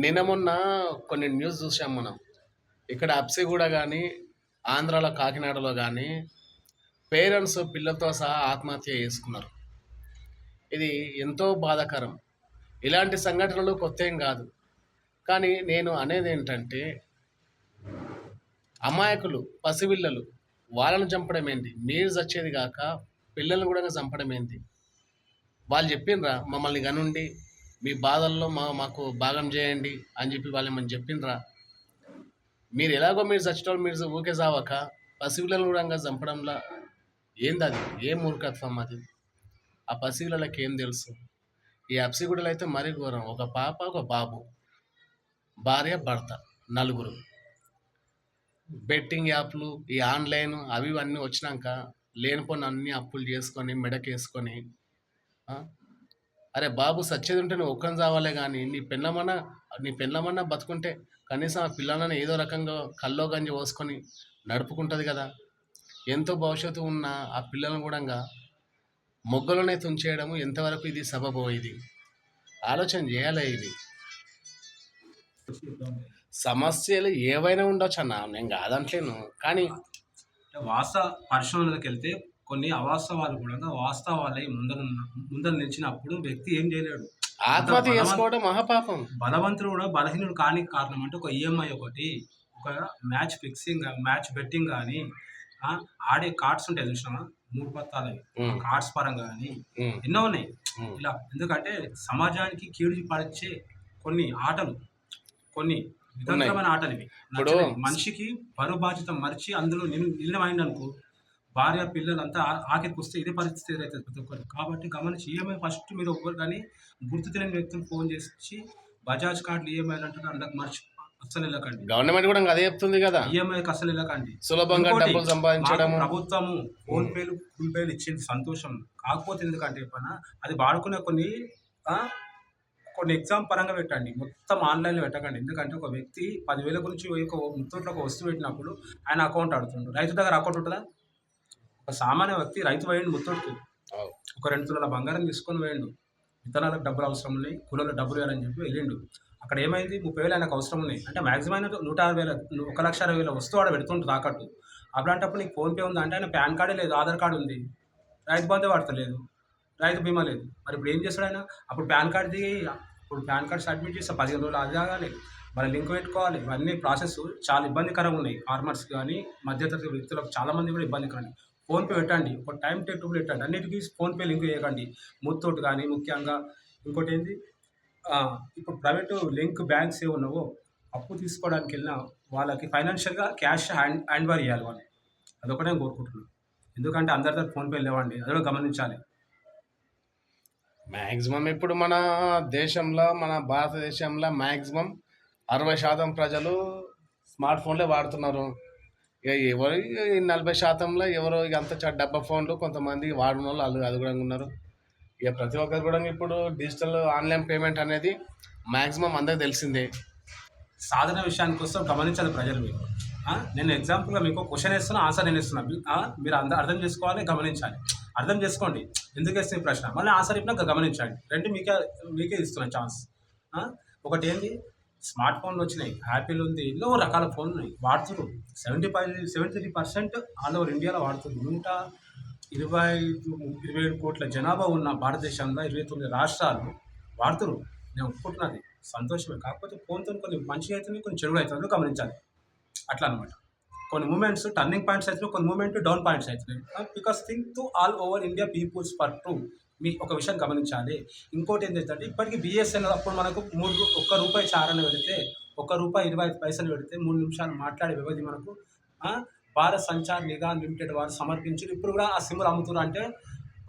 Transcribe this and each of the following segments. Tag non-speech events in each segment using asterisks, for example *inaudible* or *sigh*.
నిన్న మొన్న కొన్ని న్యూస్ చూసాం మనం. ఇక్కడ అప్సిగూడ కానీ ఆంధ్రాలో కాకినాడలో కానీ పేరెంట్స్ పిల్లలతో సహా ఆత్మహత్య చేసుకున్నారు. ఇది ఎంతో బాధాకరం. ఇలాంటి సంఘటనలు కొత్త ఏం కాదు. కానీ నేను అనేది ఏంటంటే అమాయకులు పసిపిల్లలు వాళ్ళను చంపడం ఏంటి? మీరు చచ్చేది కాక పిల్లల్ని కూడా చంపడం ఏంటి? వాళ్ళు చెప్పిండ్రా మమ్మల్ని కనుండి మీ బాధల్లో మా మాకు భాగం చేయండి అని చెప్పి వాళ్ళు ఏమని చెప్పిండ్రా? మీరు ఎలాగో మీరు చచ్చటోళ్ళు మీరు ఊకే చావక పసిపిల్లలు కూడా చంపడంలా ఏంది అది? ఏ మూర్ఖత్వం అది? ఆ పసిపిల్లలకి ఏం తెలుసు? ఈ అప్సిగుడలు అయితే మరీ ఘోరం. ఒక పాప ఒక బాబు. భార్య భర్త నలుగురు. బెట్టింగ్ యాప్లు ఈ ఆన్లైన్ అవి ఇవన్నీ వచ్చినాక లేనిపోని అన్ని అప్పులు చేసుకొని మెడకేసుకొని అరే బాబు సచ్చేది ఉంటే నువ్వు ఒక్కని చావాలే కానీ నీ పెళ్ళమన్నా నీ పెళ్ళమన్నా బతుకుంటే కనీసం ఆ పిల్లలని ఏదో రకంగా కల్లో గంజి పోసుకొని నడుపుకుంటుంది కదా. ఎంతో భవిష్యత్తు ఉన్న ఆ పిల్లలను కూడా మొగ్గలోనే తుంచేయడము ఎంతవరకు ఇది సబబో ఇది? ఆలోచన చేయాలి ఇది? సమస్యలు ఏవైనా ఉండొచ్చు అన్న నేను కాదంటలేను. కానీ వాస పరిశ్రమలకు వెళ్తే కొన్ని అవాస్తవాలు కూడా వాస్తవాలై ముందర ముందర నిలిచినప్పుడు వ్యక్తి ఏం చేయలేడు. ఆత్మహత్య చేసుకోవడం మహాపాపం. బలవంతుడు కూడా బలహీనుడు కాని కారణం అంటే ఒక ఈఎంఐ ఒకటి ఒక మ్యాచ్ ఫిక్సింగ్ మ్యాచ్ బెట్టింగ్ కానీ ఆడే కార్డ్స్ ఉంటాయి చూసినామా మూడు పత్తాలు కార్డ్స్ పరంగా కానీ ఎన్నో ఉన్నాయి. ఇలా ఎందుకంటే సమాజానికి కీడు పరిచే కొన్ని ఆటలు కొన్ని విధంతమైన ఆటలు ఇవి. మనిషికి బరువు బాధ్యత మరిచి అందులో నిల్ నిలమైంది అనుకో భార్య పిల్లలంతా ఆఖరికి వస్తే ఇదే పరిస్థితి ఎదురవుతుంది ప్రతి ఒక్కరు. కాబట్టి గమనించి ఈఎంఐ ఫస్ట్ మీరు ఒక్కరు కానీ గుర్తు తెలియని వ్యక్తిని ఫోన్ చేసి బజాజ్ కార్డులు ఈఎంఐలు అంటారు అందులోకి మర్చి అస్సలు వెళ్ళకండి. గవర్నమెంట్ కూడా అదే చెప్తుంది కదా. ఈఎంఐకి అసలు వెళ్ళకండి. సులభంగా డబ్బులు సంపాదించడము. మాకు ప్రభుత్వము ఫోన్ పేలు ఫుల్ పేలు ఇచ్చింది సంతోషం. కాకపోతే ఎందుకంటే చెప్పనా అది వాడుకునే కొన్ని కొన్ని ఎగ్జామ్ పరంగా పెట్టండి. మొత్తం ఆన్లైన్లో పెట్టకండి. ఎందుకంటే ఒక వ్యక్తి పదివేల గురించి ఒక ముత్తూట్లో ఒక వస్తువు పెట్టినప్పుడు ఆయన అకౌంట్ ఆడుతుండు. రైతు దగ్గర అకౌంట్ ఉంటుందా? ఒక సామాన్య వ్యక్తి రైతు వేయండి ముత్తూటుకు. అవు. ఒక రెండు తులాల బంగారం తీసుకొని వేయండు విత్తనాలకు డబ్బులు అవసరం ఉన్నాయి కూలలో డబ్బులు వేయాలని చెప్పి వెళ్ళిండు. అక్కడ ఏమైంది? ముప్పై వేలు ఆయనకు అవసరం ఉన్నాయి. అంటే మాక్సిమం ఆయన నూట అరవై వేల ఒక లక్ష అరవై వేల వస్తువు ఆడ పెడుతుంటుంది తాకట్టు. అలాంటప్పుడు నీకు ఫోన్పే ఉంది? అంటే ఆయన పాన్ కార్డే లేదు ఆధార్ కార్డు ఉంది. రైతు బంధు వాడతలేదు. రైతు బీమా లేదు. మరి ఇప్పుడు ఏం చేస్తాడు ఆయన? అప్పుడు పాన్ కార్డ్ది ఇప్పుడు పాన్ కార్డ్ సబ్మిట్ చేస్తే పదిహేను రోజులు అది కాగాలి మరి లింక్ పెట్టుకోవాలి. ఇవన్నీ ప్రాసెస్ చాలా ఇబ్బందికరంగా ఉన్నాయి. ఫార్మర్స్ కానీ మధ్యతరగతి వ్యక్తులకు చాలా మంది కూడా ఇబ్బందికరం ఫోన్పే పెట్టండి. ఒక టైం టేబుల్ పెట్టండి. అన్నిటికీ ఫోన్పే లింక్ చేయకండి. ముత్తోటి కానీ ముఖ్యంగా ఇంకోటి ఏంటి ఇప్పుడు ప్రైవేటు లింక్ బ్యాంక్స్ ఏ ఉన్నావో అప్పు తీసుకోవడానికి వెళ్ళిన వాళ్ళకి ఫైనాన్షియల్గా క్యాష్ హ్యాండ్ హ్యాండ్ ఓవర్ ఇవ్వాలి వాళ్ళు. అదొకటే నేను కోరుకుంటున్నాను ఎందుకంటే అందరి దగ్గర ఫోన్పే లేవండి. అది కూడా గమనించాలి. మ్యాక్సిమం ఇప్పుడు మన దేశంలో మన భారతదేశంలో మ్యాక్సిమం అరవై శాతం ప్రజలు స్మార్ట్ ఫోన్లే వాడుతున్నారు. ఇక ఎవరు నలభై శాతంలో ఎవరో ఇక అంత డబ్బా ఫోన్లు కొంతమంది వాడిన వాళ్ళు వాళ్ళు అది కూడా ఉన్నారు. ఇక ప్రతి ఒక్కరు కూడా ఇప్పుడు డిజిటల్ ఆన్లైన్ పేమెంట్ అనేది మ్యాక్సిమం అందరికి తెలిసిందే. సాధన విషయానికి వస్తే గమనించాలి ప్రజలు మీరు. నేను ఎగ్జాంపుల్గా మీకు క్వశ్చన్ వేస్తున్నా ఆన్సర్ నేను ఇస్తున్నా మీరు అంద అర్థం చేసుకోవాలి గమనించాలి. అర్థం చేసుకోండి. ఎందుకు వేస్తే ప్రశ్న? మళ్ళీ ఆన్సర్ ఇప్పినాక గమనించండి. రెండు మీకే మీకే ఇస్తున్నా ఛాన్స్. ఒకటి ఏంటి స్మార్ట్ ఫోన్లు వచ్చినాయి. యాపిల్ ఉంది ఎన్నో రకాల ఫోన్లు ఉన్నాయి. వాడుతున్నారు. Seventy five seventy three percent all over ఇండియాలో వాడుతున్నారు. నూట ఇరవై ఐదు ఇరవై ఏడు కోట్ల జనాభా ఉన్న భారతదేశంలో ఇరవై తొమ్మిది రాష్ట్రాలు వాడుతున్నారు. నేను ఒప్పుకుంటున్నది. సంతోషమే. కాకపోతే ఫోన్తో కొన్ని మంచి అవుతుంది కొన్ని చెడు అవుతుంది గమనించాలి. అట్లా అనమాట కొన్ని మూమెంట్స్ టర్నింగ్ పాయింట్స్ అవుతున్నాయి కొన్ని మూమెంట్ డౌన్ పాయింట్స్ అవుతున్నాయి because think to all over India peoples per to me ఒక విషయం గమనించాలి. ఇంకోటి ఏంటంటే ఇప్పటికీ బిఎస్ఎన్ఎల్ అప్పుడు మనకు మూడు ఒక్క రూపాయి చారణ పెడితే ఒక రూపాయి ఇరవై ఐదు పైసలు పెడితే మూడు నిమిషాలు మాట్లాడే వ్యవధి మనకు భారత్ సంచార్ నిఘా లిమిటెడ్ వారు సమర్పించారు. ఇప్పుడు కూడా ఆ సిమ్లు అమ్ముతున్నారు అంటే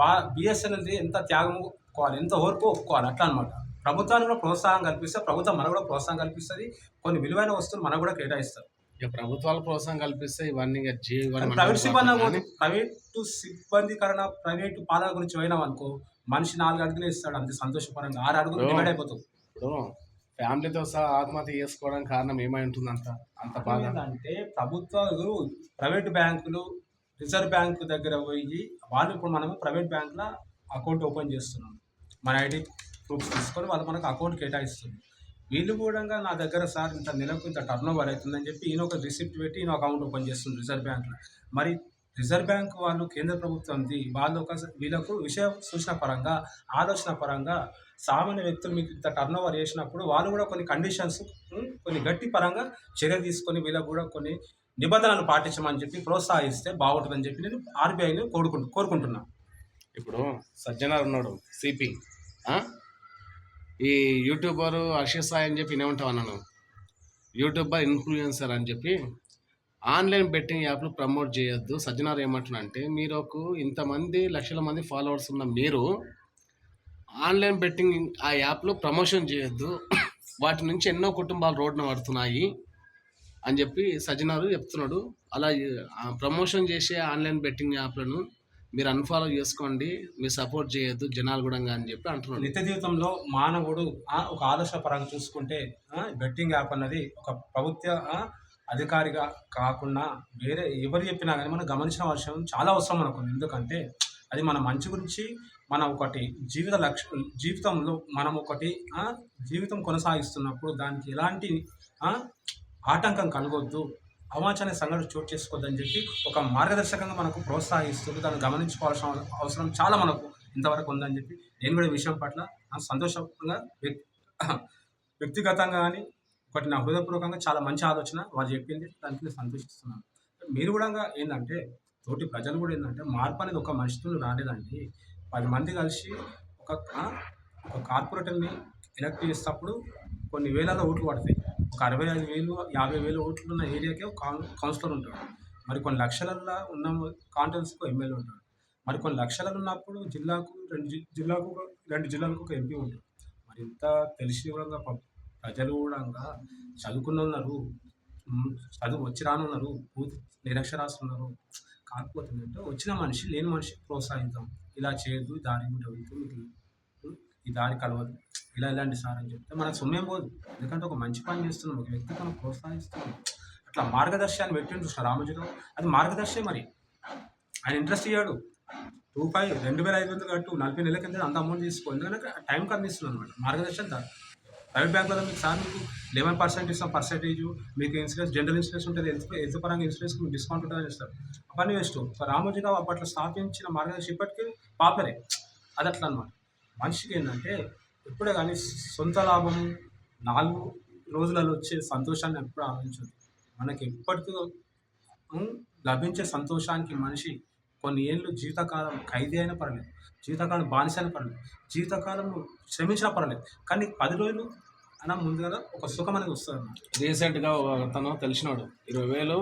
బా బిఎస్ఎన్ఎల్ది ఎంత త్యాగం ఒప్పుకోవాలి ఎంత ఓర్పు ఒప్పుకోవాలి అట్లా అనమాట ప్రభుత్వానికి కూడా ప్రోత్సాహం కల్పిస్తే ప్రభుత్వం మనకు కూడా ప్రోత్సాహం కల్పిస్తుంది. కొన్ని విలువైన వస్తువులు మనకు కూడా కేటాయిస్తారు. ఇక ప్రభుత్వాలు ప్రోత్సాహం కల్పిస్తే ఇవన్నీ ఇవన్నీ మనం ప్రైవేట్ సిబ్బంది కానీ ప్రైవేటు సిబ్బందికరణ ప్రైవేటు పాలన గురించి పోయినాం అనుకో మనిషి నాలుగు అడుగులు ఇస్తాడు అంతే సంతోషపరంగా. ఆరు అడుగులు. డివైడ్ అయిపోతుంది ఇప్పుడు ఫ్యామిలీతో సహా ఆత్మహత్య చేసుకోవడానికి కారణం ఏమై ఉంటుంది అంత అంత బాధ? అంటే ప్రభుత్వాలు ప్రైవేట్ బ్యాంకులు రిజర్వ్ బ్యాంకు దగ్గర పోయి వాళ్ళు ఇప్పుడు మనము ప్రైవేట్ బ్యాంకులో అకౌంట్ ఓపెన్ చేస్తున్నాం. మన ఐడి ప్రూఫ్స్ తీసుకొని వాళ్ళు మనకు అకౌంట్ కేటాయిస్తుంది వీళ్ళు కూడా నా దగ్గర సార్ ఇంత నెలకు ఇంత టర్న్ ఓవర్ అవుతుందని చెప్పి ఈయన ఒక రిసిప్ట్ పెట్టి ఈయన అకౌంట్ ఓపెన్ చేస్తుంది రిజర్వ్ బ్యాంక్లో మరి రిజర్వ్ బ్యాంక్ వాళ్ళు కేంద్ర ప్రభుత్వంది వాళ్ళు ఒక వీళ్ళకు విషయ సూచన పరంగా ఆలోచన పరంగా సామాన్య వ్యక్తులు మీకు ఇంత టర్న్ ఓవర్ చేసినప్పుడు వాళ్ళు కూడా కొన్ని కండిషన్స్ కొన్ని గట్టి పరంగా చర్య తీసుకొని వీళ్ళకు కూడా కొన్ని నిబంధనలు పాటించమని చెప్పి ప్రోత్సహిస్తే బాగుంటుందని చెప్పి నేను ఆర్బీఐని కోరుకుంటు కోరుకుంటున్నాను ఇప్పుడు సజ్జనార్ ఉన్నాడు సిపి ఈ యూట్యూబర్ హర్షిత్ సాయి అని చెప్పి వినేమంటావు అన్నాను యూట్యూబర్ ఇన్ఫ్లుయెన్సర్ అని చెప్పి ఆన్లైన్ బెట్టింగ్ యాప్లు ప్రమోట్ చేయొద్దు. సజ్జనారు ఏమంటున్నా అంటే మీరు ఒక ఇంతమంది లక్షల మంది ఫాలోవర్స్ ఉన్న మీరు ఆన్లైన్ బెట్టింగ్ ఆ యాప్లో ప్రమోషన్ చేయొద్దు. వాటి నుంచి ఎన్నో కుటుంబాలు రోడ్డున పడుతున్నాయి అని చెప్పి సజ్జనారు చెప్తున్నాడు. అలా ఆ ప్రమోషన్ చేసే ఆన్లైన్ బెట్టింగ్ యాప్లను మీరు అన్ఫాలో చేసుకోండి మీరు సపోర్ట్ చేయొద్దు జనాలు కూడా అని చెప్పి అంటున్నారు నిత్య జీవితంలో మానవుడు ఒక ఆదర్శ పరంగా చూసుకుంటే బెట్టింగ్ యాప్ అన్నది ఒక ప్రభుత్వ అధికారిగా కాకుండా వేరే ఎవరు చెప్పినా కానీ మనం గమనించిన విషయం చాలా అవసరం మనకు. ఎందుకంటే అది మన మంచి గురించి మనం ఒకటి జీవిత లక్ష జీవితంలో మనం ఒకటి జీవితం కొనసాగిస్తున్నప్పుడు దానికి ఎలాంటి ఆటంకం కలగొద్దు. అవాంఛనీయ సంఘటన చోటు చేసుకోవద్దని చెప్పి ఒక మార్గదర్శకంగా మనకు ప్రోత్సహిస్తుంది. దాన్ని గమనించుకోవాల్సిన అవసరం చాలా మనకు ఇంతవరకు ఉందని చెప్పి నేను కూడా విషయం పట్ల సంతోషంగా *clears throat* వ్యక్తిగతంగా కానీ ఒకటి నా హృదయపూర్వకంగా చాలా మంచి ఆలోచన వాళ్ళు చెప్పింది. దానికి నేను సంతోషిస్తున్నాను. మీరు కూడా ఏంటంటే తోటి ప్రజలు కూడా ఏంటంటే మార్పు అనేది ఒక మనిషితో రాలేదండి. పది మంది కలిసి ఒక ఒక కార్పొరేటర్ని ఎలక్ట్ చేసేటప్పుడు కొన్ని వేలలో ఓట్లు పడతాయి. ఒక అరవై ఐదు వేలు యాభై వేలు ఓట్లు ఉన్న ఏరియాకే ఒక కౌన్సిలర్ ఉంటాడు. మరి కొన్ని లక్షలల్లో ఉన్న కాంటెన్స్కి ఎమ్మెల్యే ఉంటాడు. మరి కొన్ని లక్షలలో ఉన్నప్పుడు జిల్లాకు రెండు జిల్లాకు రెండు జిల్లాలకు ఒక ఎంపీ ఉంటాడు. మరి ఇంత తెలిసి కూడా ప్రజలు కూడా చదువుకున్న ఉన్నారు చదువు వచ్చి రానున్నారు. పూర్తి నిరక్షరాస్తులు ఉన్నారు కాకపోతే వచ్చిన మనిషి లేని మనిషి ప్రోత్సహిద్దాం. ఇలా చేయదు దాని దారి మీద వెళ్తూ ఈ దారి కలవదు. ఇలా ఇలాంటి సార్ అని చెప్తే మనకు సొమ్మేం పోదు. ఎందుకంటే ఒక మంచి పని చేస్తున్నాం ఒక వ్యక్తి మనం ప్రోత్సహిస్తున్నాం అట్లా మార్గదర్శకాన్ని పెట్టిండు సార్ రామోజీరావు అది మార్గదర్శే మరి. ఆయన ఇంట్రెస్ట్ ఇయ్యాడు. టూ ఫైవ్ రెండు వేల ఐదు వందలు కట్టు నలభై నెలల కింద అంత అమౌంట్ తీసుకో. ఎందుకంటే టైంకి అందిస్తున్నాను అనమాట మార్గదర్శనం ప్రైవేట్ బ్యాంకులలో మీకు సార్ మీకు లెవెన్ పర్సెంట్ ఇస్తాం పర్సెంటేజ్ మీకు ఇన్సూరెన్స్ జనరల్ ఇన్సూరెన్స్ ఉంటుంది. హెల్త్ హెల్త్ పరంగా ఇన్సూరెన్స్ మీకు డిస్కౌంట్ ఉంటుందని ఇస్తారు అవన్నీ వేస్ట్. సో రామోజీరావు అప్పట్లో స్థాపించిన మార్గదర్శనం ఇప్పటికీ పాపులరే. అది అట్లా అనమాట మనిషికి ఏంటంటే ఎప్పుడే కానీ సొంత లాభం నాలుగు రోజులలో వచ్చే సంతోషాన్ని ఎప్పుడు ఆలోచించదు మనకి ఎప్పటికీ లభించే సంతోషానికి మనిషి కొన్ని ఏళ్ళు జీవితకాలం ఖైదీ అయినా పర్లేదు జీవితకాలం బానిస అయినా పర్లేదు జీవితకాలం శ్రమించినా పర్లేదు కానీ పది రోజులు అన్న ముందుగా ఒక సుఖం అనేది వస్తుంది అన్నమాట రీసెంట్గా తను తెలిసినాడు. ఇరవై వేలు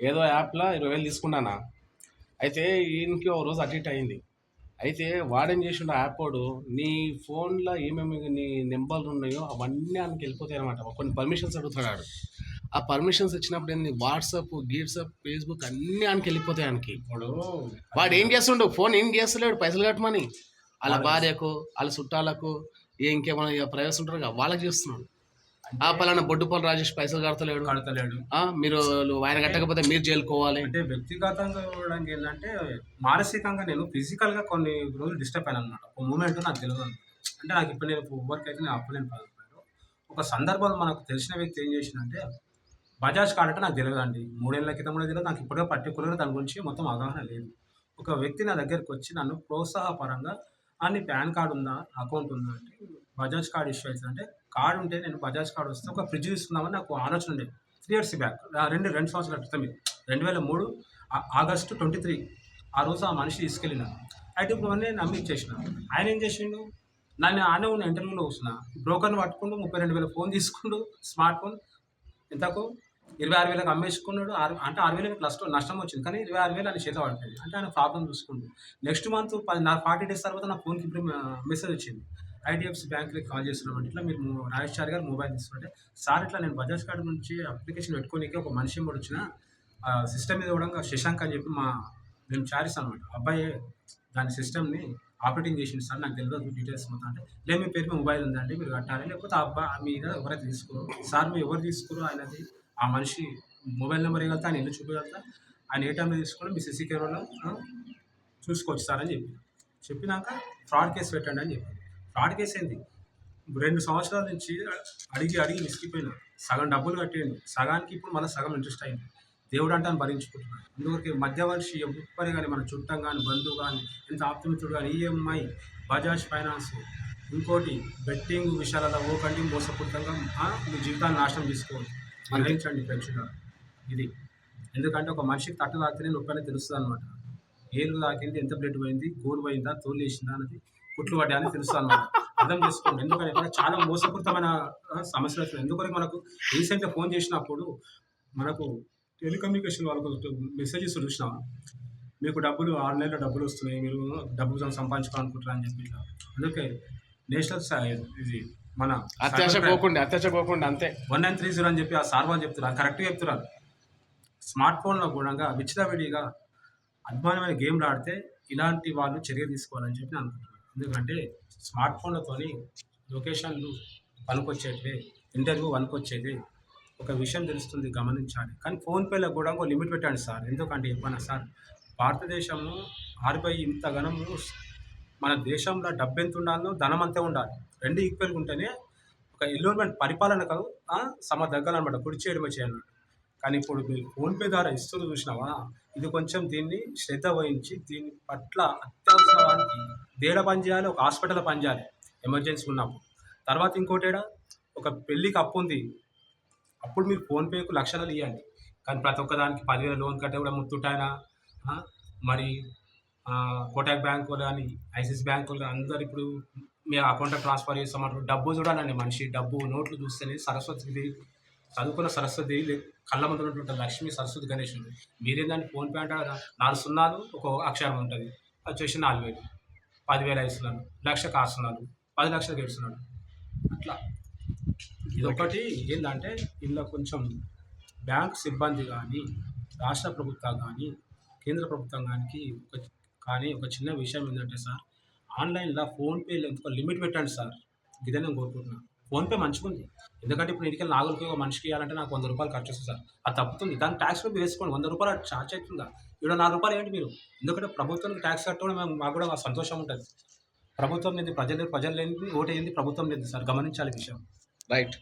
ఏదో యాప్లో ఇరవై వేలు తీసుకున్నానా? అయితే ఈయనకి ఒక రోజు అటు అయింది. అయితే వాడేం చేసిండు ఆ యాప్ వాడు నీ ఫోన్లో ఏమేమి నీ నెంబర్లు ఉన్నాయో అవన్నీ ఆయనకి వెళ్ళిపోతాయి అనమాట కొన్ని పర్మిషన్స్ అడుగుతాడు ఆ పర్మిషన్స్ ఇచ్చినప్పుడు ఏంది? వాట్సాప్ గీట్సప్ ఫేస్బుక్ అన్నీ ఆయనకి వెళ్ళిపోతాయి ఆయనకి ఇప్పుడు వాడు ఏం చేస్తుండు? ఫోన్ ఏం చేస్తలేడు? పైసలు కట్టమని. వాళ్ళ భార్యకు వాళ్ళ చుట్టాలకు ఏ ఇంకేమైనా ప్రైవేస్ ఉంటారు కదా వాళ్ళకి చేస్తున్నాడు. ఆ పలానా బొడ్డుపల్లి రాజేష్ పైసలు కడతలేడు. కడతలేడు. మీరు ఆయన కట్టకపోతే మీరు జైలుకోవాలి. అంటే వ్యక్తిగతంగా చూడడానికి ఏంటంటే మానసికంగా నేను ఫిజికల్గా కొన్ని రోజులు డిస్టర్బ్ అయ్యాను అనమాట. ఒక మూమెంట్ నాకు తెలియదు. అంటే నాకు ఇప్పుడు నేను వర్క్ అయితే నేను అప్పలేను పదకొండు ఒక సందర్భంలో మనకు తెలిసిన వ్యక్తి ఏం చేసిందంటే బజాజ్ కార్డ్ అంటే నాకు తెలియదు అండి మూడేళ్ళ క్రితం కూడా తెలియదు నాకు ఇప్పుడే పర్టికులర్గా దాని గురించి మొత్తం అవగాహన లేదు. ఒక వ్యక్తి నా దగ్గరికి వచ్చి నన్ను ప్రోత్సాహపరంగా "ఆ, నీ పాన్ కార్డు ఉందా? అకౌంట్ ఉందా? అంటే బజాజ్ కార్డ్ ఇష్యూ అవుతుంది అంటే కార్డు ఉంటే నేను బజాజ్ కార్డు వస్తే ఒక ఫ్రిడ్జ్ తీసుకుందామని నాకు ఆలోచన ఉండేది. త్రీ ఇయర్స్ బ్యాక్ రెండు రెండు సంవత్సరాల క్రితం ఇది. రెండు వేల మూడు ఆగస్టు ట్వంటీ త్రీ ఆ రోజు ఆ మనిషి తీసుకెళ్ళినాను అయితే ఇప్పుడు నమ్మి ఇచ్చేసిన ఆయన ఏం చేసిండు? నన్ను ఆనే ఉన్న ఇంటర్వ్యూలో వచ్చిన బ్రోకర్ని పట్టుకుంటూ ముప్పై రెండు వేల ఫోన్ తీసుకుండు స్మార్ట్ ఫోన్. ఇంతకు ఇరవై ఆరు వేలకు అమ్మేసుకున్నాడు. ఆరు అంటే ఆరు వేల నష్టం నష్టం వచ్చింది. కానీ ఇరవై ఆరు వేలు ఆయన చేత పడుతుంది అంటే ఆయన ప్రాబ్లం చూసుకుంటు నెక్స్ట్ మంత్ పది నా ఫార్టీ డేస్ తర్వాత నా ఫోన్కి ఇప్పుడు మెసేజ్ వచ్చింది. ఐడిఎఫ్సి బ్యాంక్కి కాల్ చేస్తున్నాం ఇట్లా మీరు మో- రాజేష్ గారు మొబైల్ తీసుకుంటే సార్ ఇట్లా నేను బజాజ్ కార్డు నుంచి అప్లికేషన్ పెట్టుకోనికి ఒక మనిషి కూడా వచ్చిన సిస్టమ్ మీద కూడా శశాంక్ అని చెప్పి మా మేము చారిస్తాను అనమాట అబ్బాయి దాని సిస్టమ్ని ఆపరేటింగ్ చేసింది సార్ నాకు తెలియదు డీటెయిల్స్ మొత్తం అంటే లేదు మీ పేరు మీ మొబైల్ ఉందండి మీరు కట్టాలి. లేకపోతే ఆ అబ్బాయి ఆ మీద ఎవరైతే తీసుకోరు సార్ మీరు ఎవరు తీసుకోరు ఆయనది ఆ మనిషి మొబైల్ నెంబర్ ఇవ్వగలుగుతా ఆయన ఇల్లు చూపగలుగుతా ఆయన ఏ టైంలో తీసుకోవడం మీ సిసి కెమెరాలో చూసుకోవచ్చు సార్ అని చెప్పి చెప్పినాక ఫ్రాడ్ కేసు పెట్టండి అని చెప్పి ఫ్రాడ్ కేసు ఏంది? రెండు సంవత్సరాల నుంచి అడిగి అడిగి విసిగిపోయినా సగం డబ్బులు కట్టేయండి సగానికి ఇప్పుడు మన సగం ఇంట్రెస్ట్ అయింది. దేవుడు అంటే అని భరించుకుంటున్నాను అందువరకు మధ్యవర్షి ఎవ్వరి కానీ మన చుట్టం కానీ బంధువు కానీ ఎంత ఆప్తమిత్రుడు కానీ ఈఎంఐ బజాజ్ ఫైనాన్స్ ఇంకోటి బెట్టింగ్ విషయాలలో ఓకండి మోసపూరితంగా మీ జీవితాన్ని నాశనం చేసుకోవద్దు. మరణించండి పెన్షన్ ఇది. ఎందుకంటే ఒక మనిషికి తట్ట తాకితేనే నొప్పి అనేది తెలుస్తుంది అనమాట ఏలు తాకింది ఎంత బ్లడ్ పోయింది గోరు పోయిందా తోలు వేసిందా అనేది కుట్లు పడ్డా అని తెలుస్తుంది అనమాట అర్థం చేసుకోండి. ఎందుకంటే ఇక్కడ చాలా మోసపూరితమైన సమస్యలు వస్తున్నాయి ఎందుకంటే మనకు రీసెంట్గా ఫోన్ చేసినప్పుడు మనకు టెలికమ్యూనికేషన్ వాళ్ళకు మెసేజెస్ చూసినా. మీకు డబ్బులు ఆన్లైన్లో డబ్బులు వస్తున్నాయి మీరు డబ్బులు సంపాదించుకోవాలనుకుంటారు అని చెప్పి ఇట్లా. అందుకే నేషనల్ ఇది మన అత్యాశ పోకుండా అత్యాశ పోకుండా అంతే. వన్ నైన్ త్రీ జీరో అని చెప్పి ఆ సార్ వాళ్ళు చెప్తున్నారు. కరెక్ట్గా చెప్తున్నారు. స్మార్ట్ ఫోన్లో కూడా విచ్చలవిడిగా అద్భుతమైన గేమ్లు ఆడితే ఇలాంటి వాళ్ళు చర్య తీసుకోవాలని చెప్పి నేను అనుకుంటున్నాను. ఎందుకంటే స్మార్ట్ ఫోన్లతోని లొకేషన్లు పనికొచ్చేటివి ఇంటర్వ్యూ పనికొచ్చేది ఒక విషయం తెలుస్తుంది గమనించాలి. కానీ ఫోన్పేలో కూడా ఒక లిమిట్ పెట్టండి సార్. ఎందుకంటే చెప్పాను సార్ భారతదేశంలో ఆర్బీఐ ఇంత ఘనము మన దేశంలో డబ్బు ఎంత ఉండాలో ధనం అంతే ఉండాలి. రెండు ఈక్వల్గా ఉంటేనే ఒక ఎన్విరాన్మెంట్ పరిపాలన సమ దగ్గరనమాట కుడి చేయడమే చేయాలన్నమాట కానీ ఇప్పుడు మీరు ఫోన్పే ద్వారా ఇస్తున్న చూసినావా? ఇది కొంచెం దీన్ని శ్రద్ధ వహించి దీని పట్ల అత్యవసరానికి దేడ పని చేయాలి ఒక హాస్పిటల్ పని చేయాలి ఎమర్జెన్సీ ఉన్నప్పుడు. తర్వాత ఇంకోటి ఒక పెళ్ళికి అప్పు ఉంది. అప్పుడు మీరు ఫోన్పేకు లక్షలు ఇవ్వండి కానీ ప్రతి ఒక్కదానికి పదివేల లోన్ కట్టే కూడా ముత్తుటాయన మరి కోటాక్ బ్యాంకు కానీ ఐసిస్ బ్యాంకులు అందరు ఇప్పుడు మీ అకౌంట్లో ట్రాన్స్ఫర్ చేస్తామంటారు. డబ్బు చూడాలండి మనిషి. డబ్బు నోట్లు చూస్తేనే సరస్వతి చదువుకున్న సరస్వతి కళ్ళ ముందు ఉన్నటువంటి లక్ష్మి సరస్వతి గణేష్ మీరేందంటే ఫోన్పే అంటే నాలుగు సున్నాలు ఒక అక్షరం ఉంటుంది. వచ్చేసి నాలుగు వేలు. పదివేల ఇస్తున్నాను లక్ష కాస్తున్నాడు పది లక్షలకు ఇస్తున్నాడు అట్లా. ఇది ఒకటి ఏంటంటే ఇందులో కొంచెం బ్యాంక్ సిబ్బంది కానీ రాష్ట్ర ప్రభుత్వం కానీ కేంద్ర ప్రభుత్వం కానీ ఒక కానీ ఒక చిన్న విషయం ఏంటంటే సార్ ఆన్లైన్లో ఫోన్పేలో ఎందుకో లిమిట్ పెట్టండి సార్. ఇదే నేను కోరుకుంటున్నాను ఫోన్పే మంచిగా ఉంది. ఎందుకంటే ఇప్పుడు ఇంటికి నాలుగు ఒక మనిషికి ఇవ్వాలంటే నాకు వంద రూపాయలు ఖర్చు వస్తుంది సార్. అది తప్పుతుంది. దాని ట్యాక్స్ మీరు వేసుకోండి. వంద రూపాయలు ఛార్జ్ అవుతుందా? ఇక్కడ నాలుగు రూపాయలు ఏంటి మీరు? ఎందుకంటే ప్రభుత్వానికి ట్యాక్స్ కట్టడం మేము- మాకు కూడా సంతోషం ఉంటుంది. ప్రభుత్వం లేని ప్రజలు ప్రజలు లేని ఓటు అయింది ప్రభుత్వం లేదు సార్. గమనించాలి విషయం. రైట్